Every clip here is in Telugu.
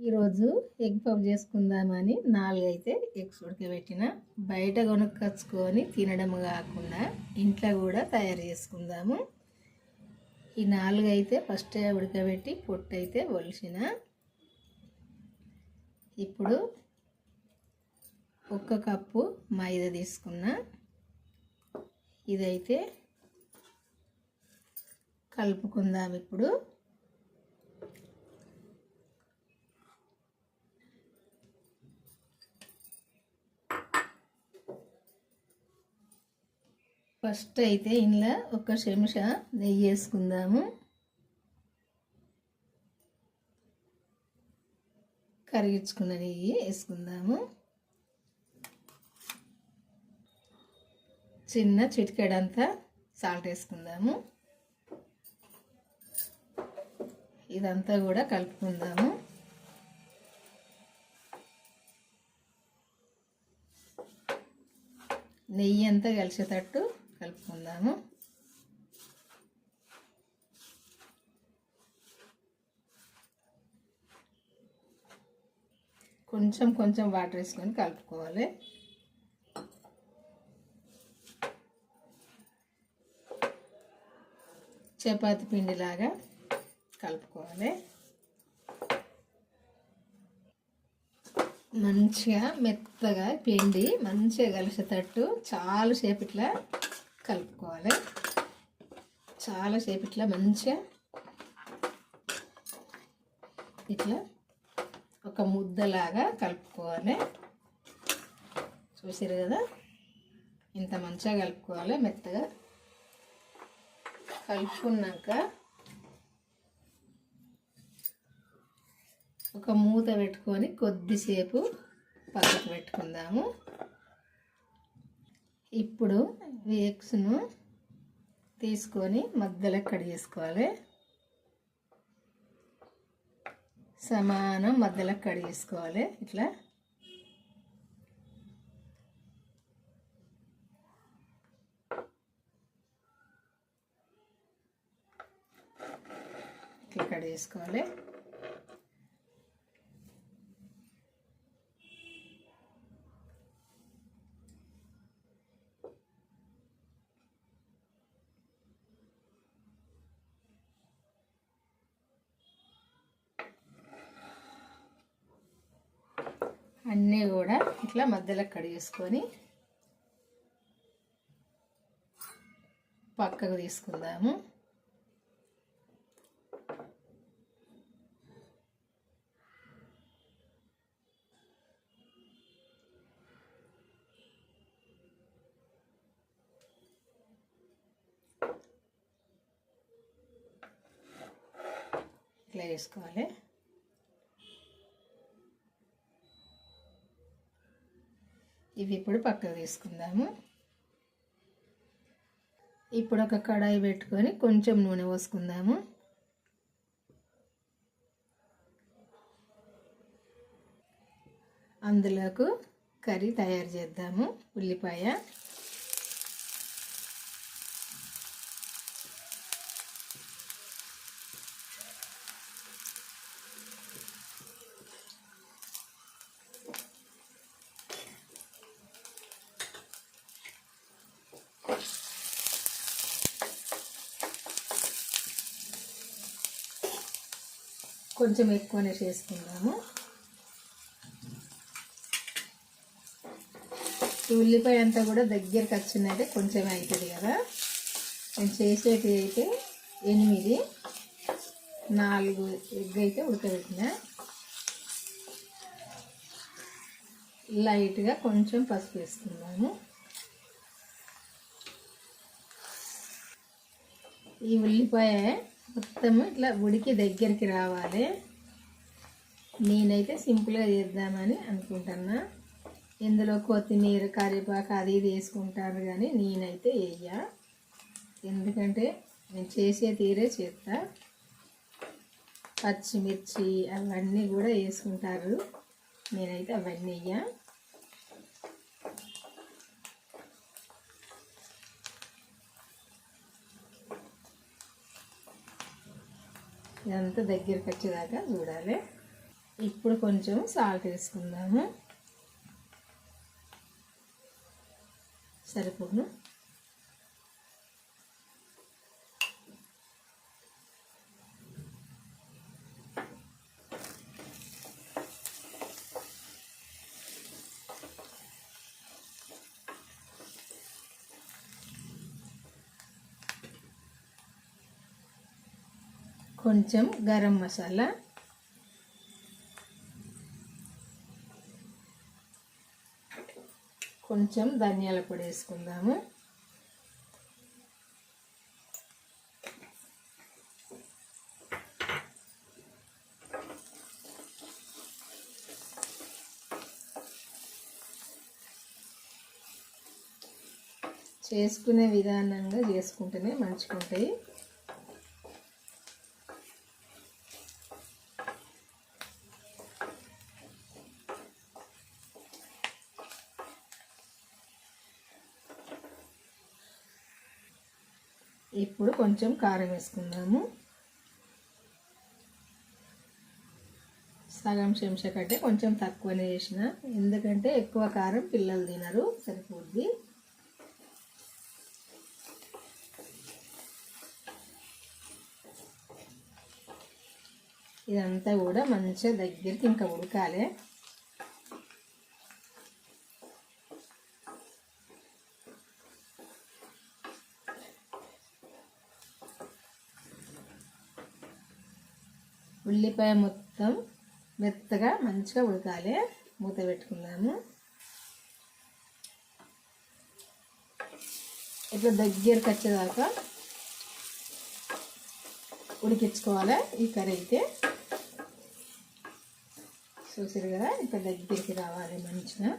ఈరోజు ఎగ్ పఫ్ చేసుకుందామని నాలుగైతే ఎగ్స్ ఉడకబెట్టిన. బయట కొనుక్కొచ్చుకొని తినడం కాకుండా ఇంట్లో కూడా తయారు చేసుకుందాము. ఈ నాలుగైతే ఫస్ట్ ఉడకబెట్టి పొట్టు అయితే ఒలిసిన ఇప్పుడు ఒక్క కప్పు మైదా తీసుకున్నా. ఇదైతే కలుపుకుందాం ఇప్పుడు. ఫస్ట్ అయితే ఇంట్లో ఒక చెంచా నెయ్యి వేసుకుందాము. కరిగించుకున్న నెయ్యి వేసుకుందాము. చిన్న చిటికెడంతా సాల్ట్ వేసుకుందాము. ఇదంతా కూడా కలుపుకుందాము. నెయ్యి అంతా కలిసేటట్టు కలుపుకుందాము. కొంచెం కొంచెం వాటర్ వేసుకొని కలుపుకోవాలి. చపాతి పిండిలాగా కలుపుకోవాలి. మంచిగా మెత్తగా పిండి మంచిగా కలిసేటట్టు చాలా సేపు ఇట్లా కలుపుకోవాలి. చాలాసేపు ఇట్లా మంచిగా ఇట్లా ఒక ముద్దలాగా కలుపుకోవాలి. చూసారు కదా? ఇంత మంచిగా కలుపుకోవాలి మెత్తగా. కలుపుకున్నాక ఒక మూత పెట్టుకొని కొద్దిసేపు పక్కకు పెట్టుకుందాము. ఇప్పుడు ఎగ్స్ను తీసుకొని మధ్యలో కట్ చేసుకోవాలి. సమానం మధ్యలో కట్ చేసుకోవాలి. ఇట్లా. ఇట్లా కట్ అన్నీ కూడా ఇట్లా మధ్యలో కడిగేసుకొని పక్కకు తీసుకుందాము. ఇట్లా వేసుకోవాలి ఇవి ఇప్పుడు పక్కకు తీసుకుందాము. ఇప్పుడు ఒక కడాయి పెట్టుకొని కొంచెం నూనె పోసుకుందాము. అందులోకు కర్రీ తయారు చేద్దాము ఉల్లిపాయ. కొంచెం ఎక్కువనే చేసుకుందాము. ఈ ఉల్లిపాయ అంతా కూడా దగ్గరికి వచ్చినైతే కొంచెం అవుతుంది కదా. నేను చేసేటి అయితే ఎనిమిది నాలుగు ఎగ్ అయితే ఉడకబెట్టిన. లైట్గా కొంచెం పసుపు వేసుకుందాము. ఈ ఉల్లిపాయ మొత్తము ఇట్లా ఉడికి దగ్గరికి రావాలి. నేనైతే సింపుల్గా చేద్దామని అనుకుంటున్నా. ఇందులో కొత్తిమీర కరివేపాకు అది ఇది వేసుకుంటారు కానీ నేనైతే వేయ. ఎందుకంటే నేను చేసే తీరే చేస్తా పచ్చిమిర్చి అవన్నీ కూడా వేసుకుంటారు. నేనైతే అవన్నీ వేయ. ఇదంతా దగ్గరికి వచ్చేదాకా చూడాలి. ఇప్పుడు కొంచెం సాల్ట్ వేసుకుందాము. సరిపోను. కొంచెం గరం మసాలా. కొంచెం ధనియాల పొడి వేసుకుందాము. చేసుకునే విధానంగా చేసుకుంటేనే మంచిగా ఉంటాయి ఇప్పుడు కొంచెం కారం వేసుకుందాము. సగం చెంచా కంటే కొంచెం తక్కువనే చేసిన ఎందుకంటే ఎక్కువ కారం పిల్లలు తినరు సరిపోద్ది. ఇదంతా కూడా మంచిగా దగ్గరికి ఇంకా ఉడకాలి. ఉల్లిపాయ మొత్తం మెత్తగా మంచిగా ఉడకాలి. మూత పెట్టుకున్నాము. ఇట్లా దగ్గరికి వచ్చేదాకా ఉడికించుకోవాలి. ఈ కర్రీ అయితే చూసారు కదా? ఇట్లా దగ్గరికి రావాలి మంచిగా.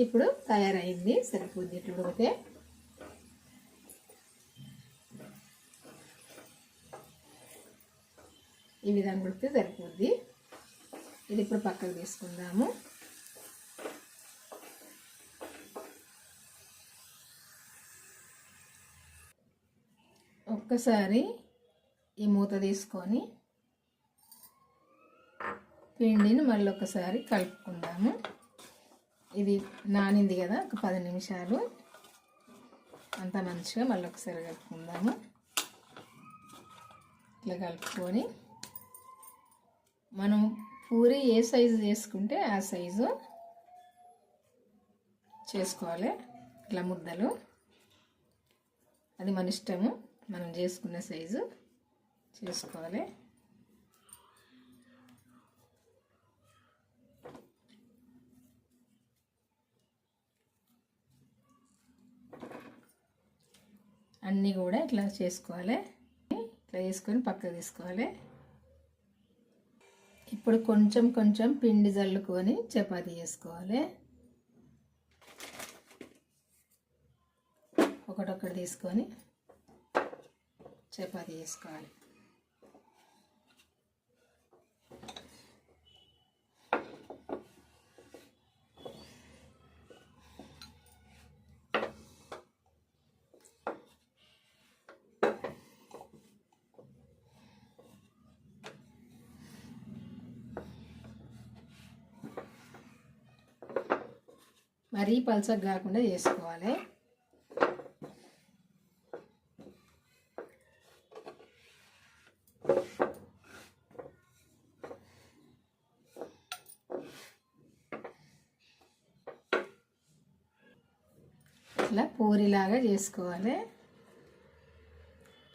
అయితే ఇప్పుడు తయారైంది. సరిపోద్ది ఇట్లా ఉడికితే. ఈ విధంగా ఉడికితే సరిపోద్ది. ఇది ఇప్పుడు పక్కకు తీసుకుందాము. ఒక్కసారి ఈ మూత తీసుకొని పిండిని మళ్ళీ ఒకసారి కలుపుకుందాము. ఇది నానింది కదా ఒక పది నిమిషాలు. అంత మంచిగా మళ్ళీ ఒకసారి కలుపుకుందాము. ఇట్లా కలుపుకొని మనం పూరి ఏ సైజు చేసుకుంటే ఆ సైజు చేసుకోవాలి. ఇట్లా ముద్దలు. అది మన ఇష్టము. మనం చేసుకునే సైజు చేసుకోవాలి. అన్నీ కూడా ఇట్లా చేసుకోవాలి. ఇట్లా చేసుకొని పక్కకు తీసుకోవాలి. ఇప్పుడు కొంచెం కొంచెం పిండి జల్లుకొని చపాతీ చేసుకోవాలి. ఒకటొక్కటి తీసుకొని చపాతీ చేసుకోవాలి. మరీ పల్చగా కాకుండా చేసుకోవాలి. ఇట్లా పూరిలాగా చేసుకోవాలి.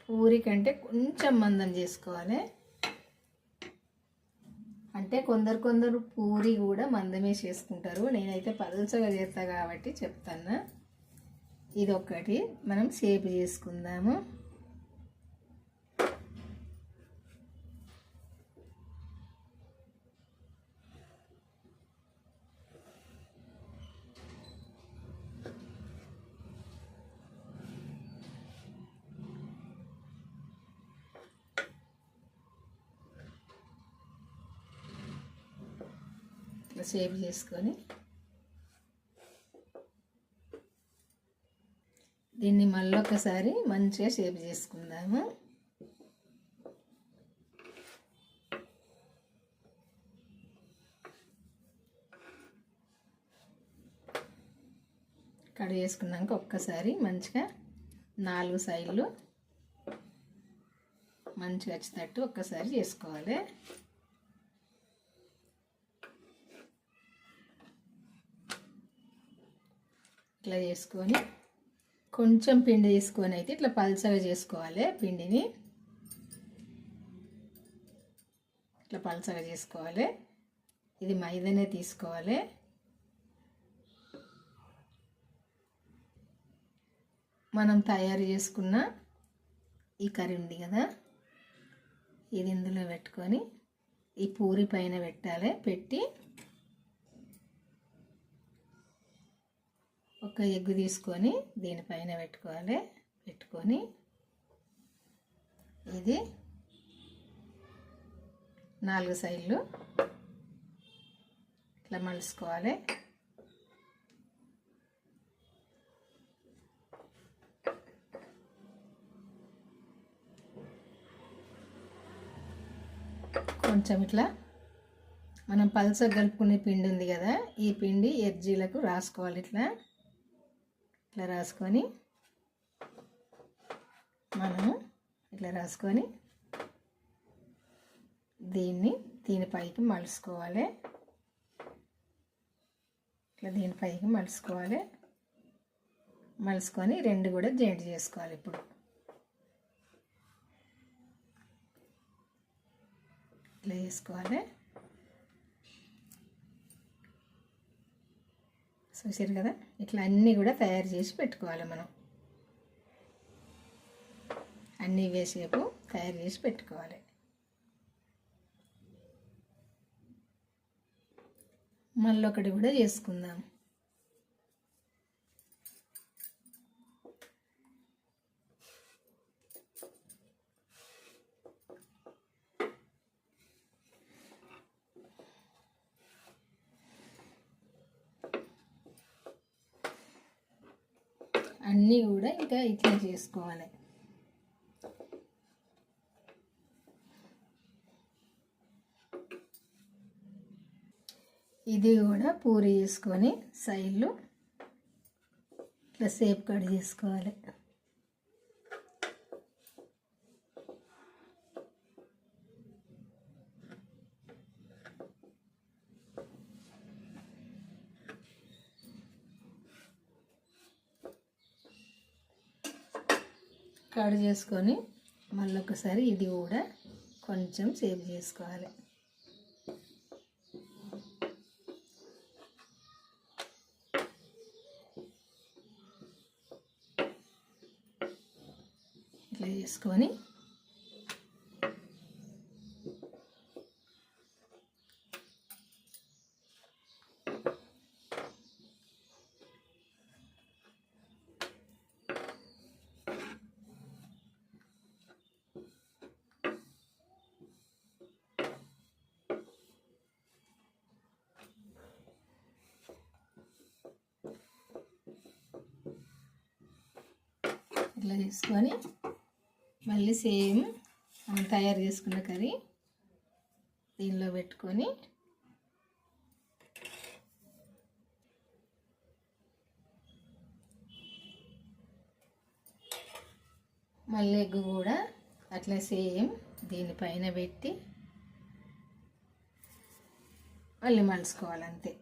పూరి కంటే కొంచెం మందం చేసుకోవాలి. అంటే కొందరు కొందరు పూరి కూడా మందమే చేసుకుంటారు. నేనైతే పలుచగా చేస్తా కాబట్టి చెప్తాను ఇది ఒక్కటి మనం సేపు చేసుకుందాము. షేప్ చేసుకొని దీన్ని మళ్ళీ ఒకసారి మంచిగా షేప్ చేసుకుందాము. కట్ చేసుకున్నాక ఒక్కసారి మంచిగా నాలుగు సైడ్లు మంచిగా వచ్చేటట్టు ఒక్కసారి చేసుకోవాలి. ఇట్లా చేసుకొని కొంచెం పిండి తీసుకొని అయితే ఇట్లా పల్చగా చేసుకోవాలి పిండిని. ఇట్లా పల్చగా చేసుకోవాలి. ఇది మైదానే తీసుకోవాలి. మనం తయారు చేసుకున్న ఈ కర్రీ ఉంది కదా ఇది ఇందులో పెట్టుకొని ఈ పూరి పైన పెట్టాలి. పెట్టి ఒక ఎగ్గు తీసుకొని దీనిపైన పెట్టుకోవాలి. పెట్టుకొని ఇది నాలుగు సైడ్లు ఇట్లా మలుసుకోవాలి. కొంచెం ఇట్లా మనం పల్స కలుపుకునే పిండి ఉంది కదా ఈ పిండి ఎర్జీలకు రాసుకోవాలి ఇట్లా. ఇట్లా రాసుకొని మనము ఇట్లా రాసుకొని దీన్ని దీనిపైకి మలుసుకోవాలి ఇట్లా దీనిపైకి మలుసుకోవాలి మలుసుకొని రెండు కూడా జాయింట్ చేసుకోవాలి ఇప్పుడు. ఇట్లా చేసుకోవాలి. చూసారు కదా? ఇట్లా అన్నీ కూడా తయారు చేసి పెట్టుకోవాలి మనం. అన్నీ వేసేపు తయారు చేసి పెట్టుకోవాలి. మళ్ళీ ఒకటి కూడా చేసుకుందాం. అన్నీ కూడా ఇంకా ఇట్లా చేసుకోవాలి. ఇది కూడా పూరి చేసుకొని సైడ్లు ఇట్లా సేప్ కట్ చేసుకోవాలి కట్ చేసుకొని మళ్ళీ ఒకసారి ఇది కూడా కొంచెం సేవ్ చేసుకోవాలి. ఇట్లా చేసుకొని ఇట్లా చేసుకొని మళ్ళీ సేమ్ మనం తయారు చేసుకున్న కర్రీ దీనిలో పెట్టుకొని మళ్ళీ ఎగ్ కూడా అట్లా సేమ్ దీనిపైన పెట్టి మళ్ళీ మలుచుకోవాలంతే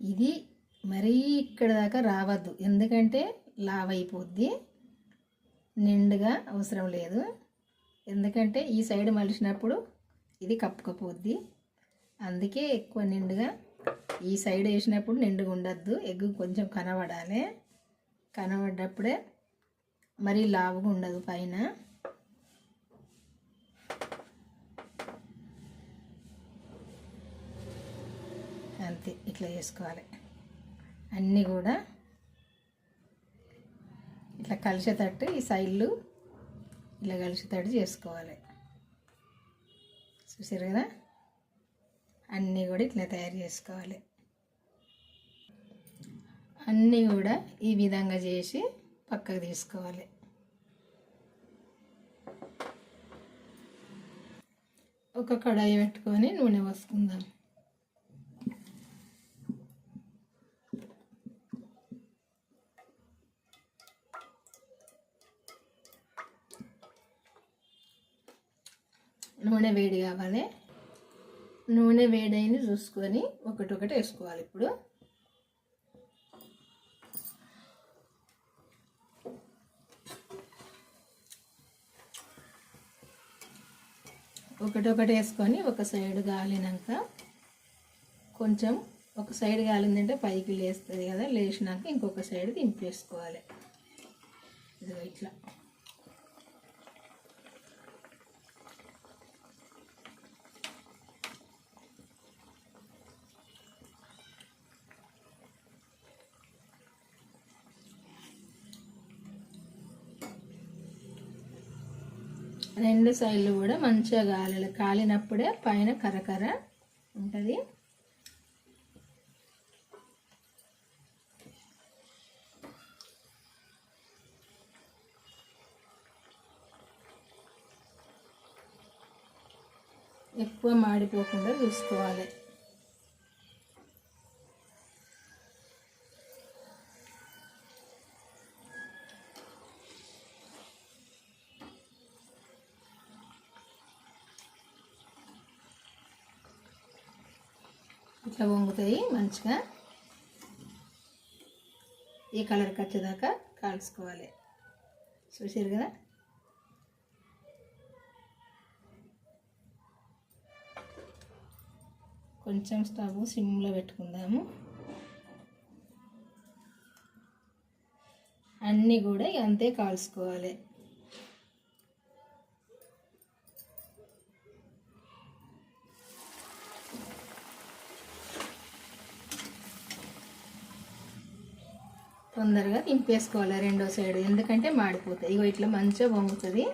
ఇది మరీ ఇక్కడ దాకా రావద్దు. ఎందుకంటే లావ్ అయిపోద్ది నిండుగా అవసరం లేదు. ఎందుకంటే ఈ సైడ్ మలిచినప్పుడు ఇది కప్పుకపోద్ది. అందుకే ఎక్కువ నిండుగా ఈ సైడ్ వేసినప్పుడు నిండుగా ఉండద్దు. ఎగ్గు కొంచెం కనబడాలి. కనబడ్డప్పుడే మరీ లావుగా ఉండదు పైన. అంతే ఇట్లా చేసుకోవాలి. అన్నీ కూడా ఇట్లా కలిసేటట్టు ఈ సైడ్లు ఇలా కలిసేటట్టు చేసుకోవాలి. చూసారు కదా? అన్నీ కూడా ఇట్లా తయారు చేసుకోవాలి. అన్నీ కూడా ఈ విధంగా చేసి పక్కకు తీసుకోవాలి. ఒక కడాయి పెట్టుకొని నూనె పోసుకుందాం. నూనె వేడి కావాలి. నూనె వేడైంది చూసుకొని ఒకటొకటి వేసుకోవాలి ఇప్పుడు. ఒకటొకటి వేసుకొని ఒక సైడ్ గాలినాక కొంచెం ఒక సైడ్ కాలిందంటే పైకి లేస్తుంది కదా లేచినాక ఇంకొక సైడ్ దింపేసుకోవాలి. ఇదిగో ఇట్లా. రెండు సైడ్లు కూడా మంచిగా కాలాలి కాలినప్పుడే పైన కరకర ఉంటుంది. ఎక్కువ మాడిపోకుండా చూసుకోవాలి. ఇట్లా వంగుతాయి మంచిగా. ఈ కలర్కి వచ్చేదాకా కాల్చుకోవాలి. చూసారు కదా? కొంచెం స్టవ్ సిమ్లో పెట్టుకుందాము. అన్నీ కూడా అంతే కాల్చుకోవాలి. తొందరగా తింపేసుకోవాలి రెండో సైడ్ ఎందుకంటే మాడిపోతాయి. ఇగో ఇట్లా మంచిగా వంగుతుంది.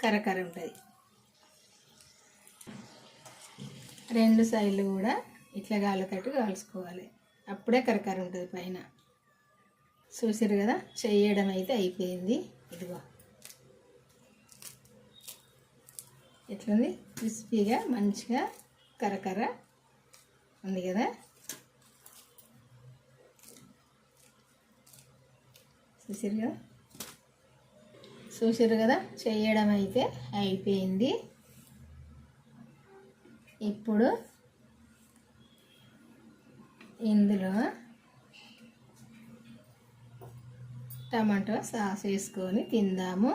కరకర ఉంటుంది. రెండు సైడ్లు కూడా ఇట్లా గాలితట్టు కాల్చుకోవాలి. అప్పుడే కరకర ఉంటుంది పైన. చూసారు కదా? చేయడం అయితే అయిపోయింది. ఇదిగో. ఎట్లుంది? క్రిస్పీగా మంచిగా కరకర ఉంది కదా? చూసారు కదా చూసారు కదా? చేయడం అయితే అయిపోయింది. ఇప్పుడు ఇందులో టమాటో సాస్ వేసుకొని తిందాము.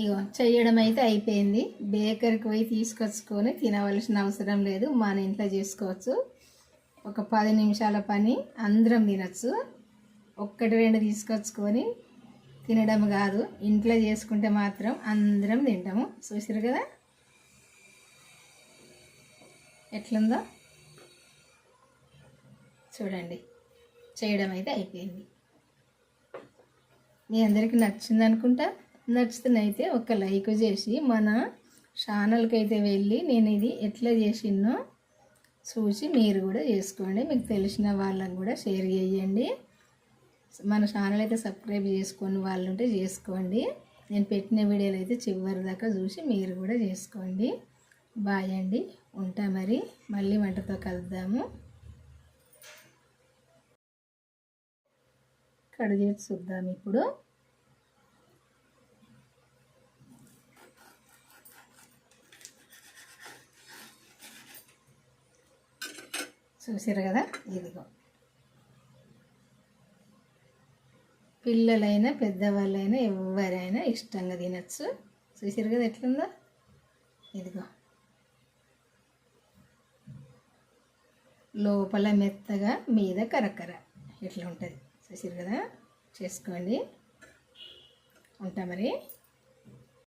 ఇగో చేయడం అయితే అయిపోయింది. బేకరీకి పోయి తీసుకొచ్చుకొని తినవలసిన అవసరం లేదు. మన ఇంట్లో చేసుకోవచ్చు. ఒక పది నిమిషాల పని. అందరం తినచ్చు. ఒక్కటి రెండు తీసుకొచ్చుకొని తినడం కాదు. ఇంట్లో చేసుకుంటే మాత్రం అందరం తింటాము. చూసారు కదా? ఎట్లుందో? చూడండి. చేయడం అయితే అయిపోయింది. మీ అందరికీ నచ్చింది అనుకుంటా నచ్చితేనైతే ఒక లైక్ చేసి మన ఛానల్కి అయితే వెళ్ళి నేను ఇది ఎట్లా చేసినో చూసి మీరు కూడా చేసుకోండి. మీకు తెలిసిన వాళ్ళకు కూడా షేర్ చేయండి. మన ఛానల్ అయితే సబ్స్క్రైబ్ చేసుకొని వాళ్ళు ఉంటే చేసుకోండి. నేను పెట్టిన వీడియోలు అయితే చివరి దాకా చూసి మీరు కూడా చేసుకోండి. బాయ్ అండి. ఉంటా మరి. మళ్ళీ వంటతో కలుద్దాము. కడిగేసి చూద్దాం ఇప్పుడు. చూసారు కదా? ఇదిగో. పిల్లలైనా పెద్దవాళ్ళైనా ఎవరైనా ఇష్టంగా తినచ్చు. చూసారు కదా ఎట్లుందో? ఇదిగో. లోపల మెత్తగా మీద కరకర ఇట్లా ఉంటుంది చూసారు కదా? చేసుకోండి. ఉంటా మరి.